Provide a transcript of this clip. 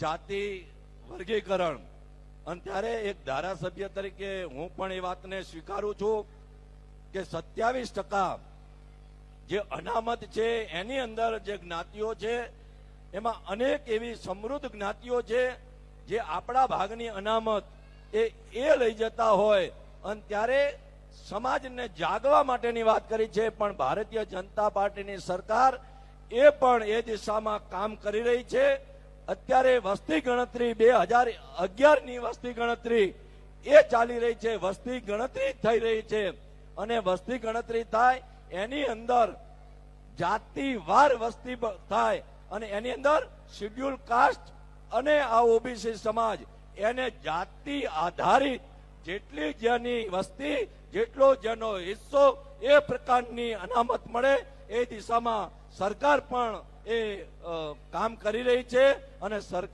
જાતિ વર્ગીકરણ. અને ત્યારે એક ધારાસભ્ય તરીકે હું પણ એ વાતને સ્વીકારું છું કે સત્યાવીસ ટકા જે અનામત છે, એની અંદર જે જ્ઞાતિઓ છે, એમાં અનેક એવી સમૃદ્ધ જ્ઞાતિઓ છે, જે આપણા ભાગની અનામત એ એ લઈ જતા હોય. અને ત્યારે સમાજને જાગવા માટેની વાત કરી છે, પણ ભારતીય જનતા પાર્ટીની સરકાર એ પણ એ દિશામાં કામ કરી રહી છે. અત્યારે વસ્તી ગણતરી બે હજાર અગિયારની વસ્તી ગણતરી એ ચાલી રહી છે, વસ્તી ગણતરી થઈ રહી છે. અને વસ્તી ગણતરી થાય, એની અંદર જાતિવાર વસ્તી બ- થાય અને એની અંદર શિડ્યુલ કાસ્ટ અને આ ઓબીસી સમાજ, એને જાતિ આધારિત જેટલી જેની વસ્તી, જેટલો જેનો હિસ્સો એ પ્રકારની અનામત મળે, એ દિશામાં સરકાર પણ એ કામ કરી રહી છે અને સરકાર